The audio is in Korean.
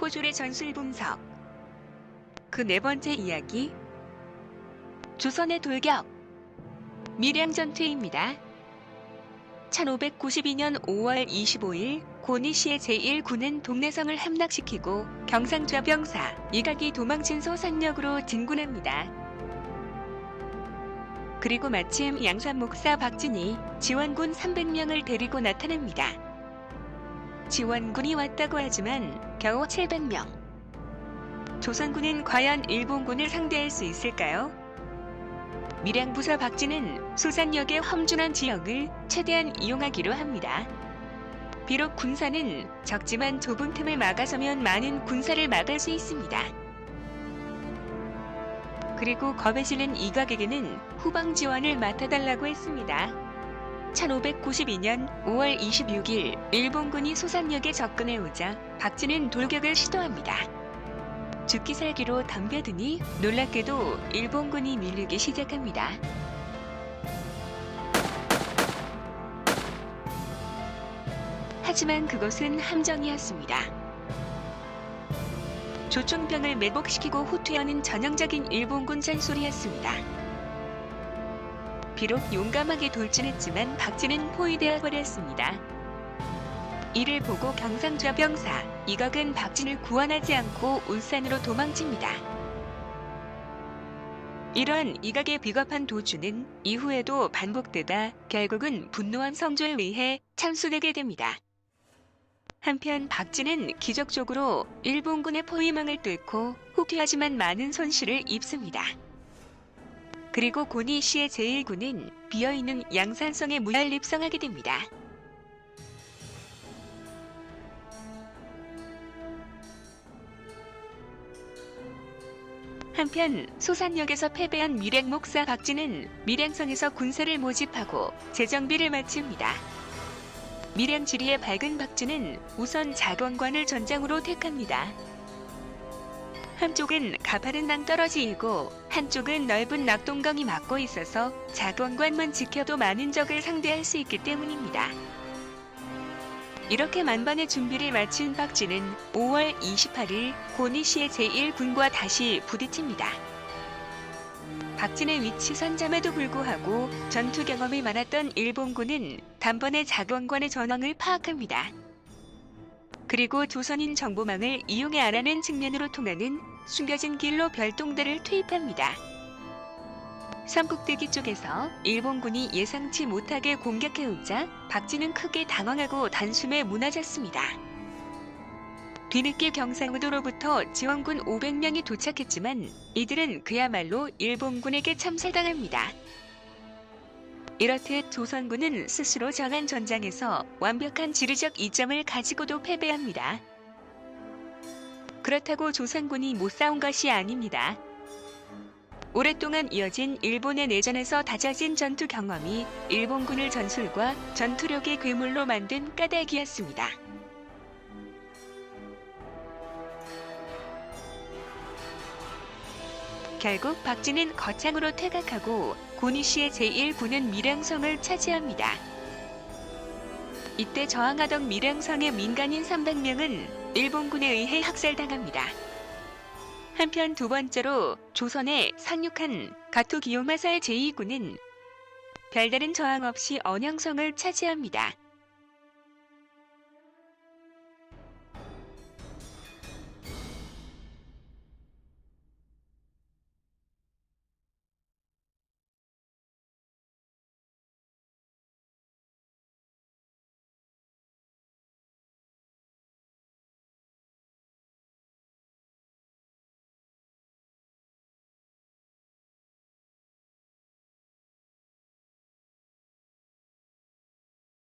포졸의 전술 분석. 그 네 번째 이야기. 조선의 돌격. 밀양 전투입니다. 1592년 5월 25일 고니시의 제1군은 동래성을 함락시키고 경상좌 병사 이각이 도망친 소산역으로 진군합니다. 그리고 마침 양산 목사 박진이 지원군 300명을 데리고 나타납니다. 지원군이 왔다고 하지만 겨우 700명. 조선군은 과연 일본군을 상대할 수 있을까요? 밀양부사 박진은 수산역의 험준한 지역을 최대한 이용하기로 합니다. 비록 군사는 적지만 좁은 틈을 막아서면 많은 군사를 막을 수 있습니다. 그리고 겁에 질린 이각에게는 후방 지원을 맡아달라고 했습니다. 1592년 5월 26일 일본군이 소산역에 접근해 오자 박진은 돌격을 시도합니다. 죽기 살기로 덤벼드니 놀랍게도 일본군이 밀리기 시작합니다. 하지만 그것은 함정이었습니다. 조총병을 매복시키고 후퇴하는 전형적인 일본군 잔소리였습니다. 비록 용감하게 돌진했지만 박진은 포위되어 버렸습니다. 이를 보고 경상좌 병사 이각은 박진을 구원하지 않고 울산으로 도망칩니다. 이런 이각의 비겁한 도주는 이후에도 반복되다 결국은 분노한 성조에 의해 참수되게 됩니다. 한편 박진은 기적적으로 일본군의 포위망을 뚫고 후퇴하지만 많은 손실을 입습니다. 그리고 고니시의 제1군은 비어있는 양산성에 무혈 입성하게 됩니다. 한편 소산역에서 패배한 밀양 목사 박진은 밀양성에서 군사를 모집하고 재정비를 마칩니다. 밀양 지리의 밝은 박진은 우선 자권관을 전장으로 택합니다. 한쪽은 가파른 낭떠러지이고 한쪽은 넓은 낙동강이 막고 있어서 자권관만 지켜도 많은 적을 상대할 수 있기 때문입니다. 이렇게 만반의 준비를 마친 박진은 5월 28일 고니시의 제1군과 다시 부딪힙니다. 박진의 위치 선점에도 불구하고 전투 경험이 많았던 일본군은 단번에 자권관의 전황을 파악합니다. 그리고 조선인 정보망을 이용해 알아낸 측면으로 통하는 숨겨진 길로 별동대를 투입합니다. 삼국대기 쪽에서 일본군이 예상치 못하게 공격해오자 박진은 크게 당황하고 단숨에 무너졌습니다. 뒤늦게 경상우도로부터 지원군 500명이 도착했지만 이들은 그야말로 일본군에게 참살당합니다. 이렇듯 조선군은 스스로 정한 전장에서 완벽한 지리적 이점을 가지고도 패배합니다. 그렇다고 조선군이 못 싸운 것이 아닙니다. 오랫동안 이어진 일본의 내전에서 다져진 전투 경험이 일본군을 전술과 전투력의 괴물로 만든 까닭이었습니다. 결국 박진은 거창으로 퇴각하고 고니시의 제1군은 밀양성을 차지합니다. 이때 저항하던 밀양성의 민간인 300명은 일본군에 의해 학살당합니다. 한편 두 번째로 조선에 상륙한 가토 기요마사의 제2군은 별다른 저항 없이 언양성을 차지합니다.